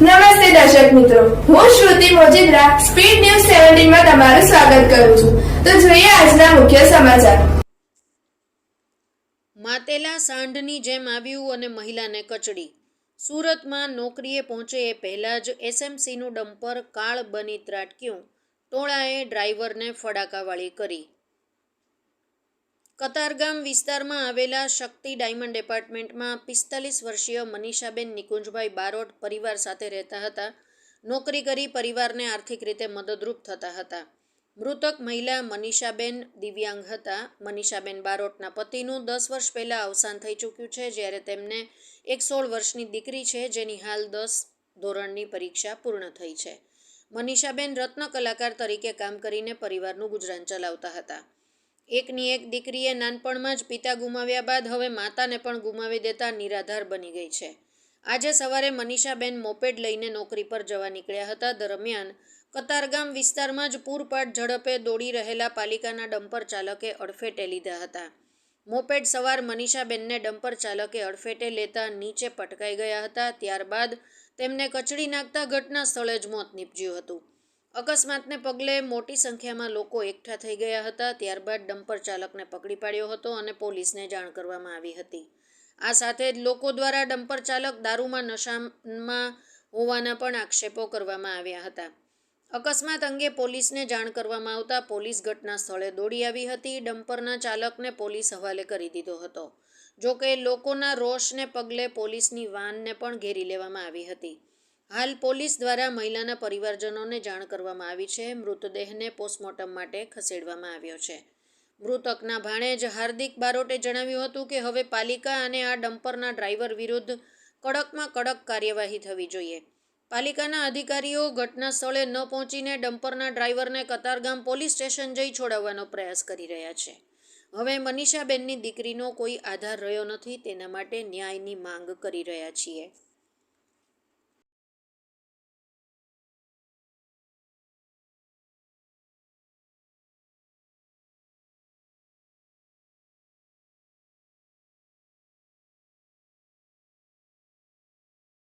નમસ્તે દર્શક મિત્રો. હું શ્રુતિ મોજીદ્રા, સ્પીડ ન્યૂઝ સેવન્ટીનમાં તમારું સ્વાગત કરું છું. તો જોઈએ આજના મુખ્ય સમાચાર. માતેલા સાંઢની જેમ આવ્યું અને મહિલાને કચડી. સુરતમાં નોકરીએ પહોંચે એ પહેલાં જ એસએમસીનું ડમ્પર કાળ બની ત્રાટક્યું. ટોળાએ ડ્રાઈવરને ફડાકાવાળી કરી. કતારગામ વિસ્તારમાં આવેલા શક્તિ ડાયમંડ એપાર્ટમેન્ટમાં પિસ્તાલીસ વર્ષીય મનીષાબેન નિકુંજભાઈ બારોટ પરિવાર સાથે રહેતા હતા. નોકરી કરી પરિવારને આર્થિક રીતે મદદરૂપ થતા હતા. મૃતક મહિલા મનીષાબેન દિવ્યાંગ હતા. મનીષાબેન બારોટના પતિનું દસ વર્ષ પહેલાં અવસાન થઈ ચૂક્યું છે, જ્યારે તેમને એક સોળ વર્ષની દીકરી છે, જેની હાલ દસ ધોરણની પરીક્ષા પૂર્ણ થઈ છે. મનીષાબેન રત્ન કલાકાર તરીકે કામ કરીને પરિવારનું ગુજરાન ચલાવતા હતા. એકની એક દીકરીએ નાનપણમાં જ પિતા ગુમાવ્યા બાદ હવે માતાને પણ ગુમાવી દેતા નિરાધાર બની ગઈ છે. આજે સવારે મનીષાબેન મોપેડ લઈને નોકરી પર જવા નીકળ્યા હતા. દરમિયાન કતારગામ વિસ્તારમાં જ પૂરપાટ ઝડપે દોડી રહેલા પાલિકાના ડમ્પર ચાલકે અડફેટે લીધા હતા. મોપેડ સવાર મનીષાબેનને ડમ્પર ચાલકે અડફેટે લેતા નીચે પટકાઈ ગયા હતા. ત્યારબાદ તેમને કચડી નાખતા ઘટના સ્થળે જ મોત નીપજ્યું હતું. અકસ્માતને પગલે મોટી સંખ્યામાં લોકો એકઠા થઈ ગયા હતા, ત્યારબાદ ડમ્પર ચાલકને પકડી પાડ્યો હતો અને પોલીસને જાણ કરવામાં આવી હતી. આ સાથે જ લોકો દ્વારા ડમ્પર ચાલક દારૂમાં નશામાં હોવાના પણ આક્ષેપો કરવામાં આવ્યા હતા. અકસ્માત અંગે પોલીસને જાણ કરવામાં આવતા પોલીસ ઘટના સ્થળે દોડી આવી હતી. ડમ્પરના ચાલકને પોલીસ હવાલે કરી દીધો હતો. જોકે લોકોના રોષને પગલે પોલીસની વાનને પણ ઘેરી લેવામાં આવી હતી. હાલ પોલીસ દ્વારા મહિલાના પરિવારજનોને જાણ કરવામાં આવી છે. મૃતદેહને પોસ્ટમોર્ટમ માટે ખસેડવામાં આવ્યો છે. મૃતકના ભાણેજ હાર્દિક બારોટે જણાવ્યું હતું કે હવે પાલિકા અને આ ડમ્પરના ડ્રાઈવર વિરુદ્ધ કડકમાં કડક કાર્યવાહી થવી જોઈએ. પાલિકાના અધિકારીઓ ઘટના સ્થળે ન પહોંચીને ડમ્પરના ડ્રાઈવરને કતારગામ પોલીસ સ્ટેશન જઈ છોડાવવાનો પ્રયાસ કરી રહ્યા છે. હવે મનીષાબેનની દીકરીનો કોઈ આધાર રહ્યો નથી, તેના માટે ન્યાયની માંગ કરી રહ્યા છીએ.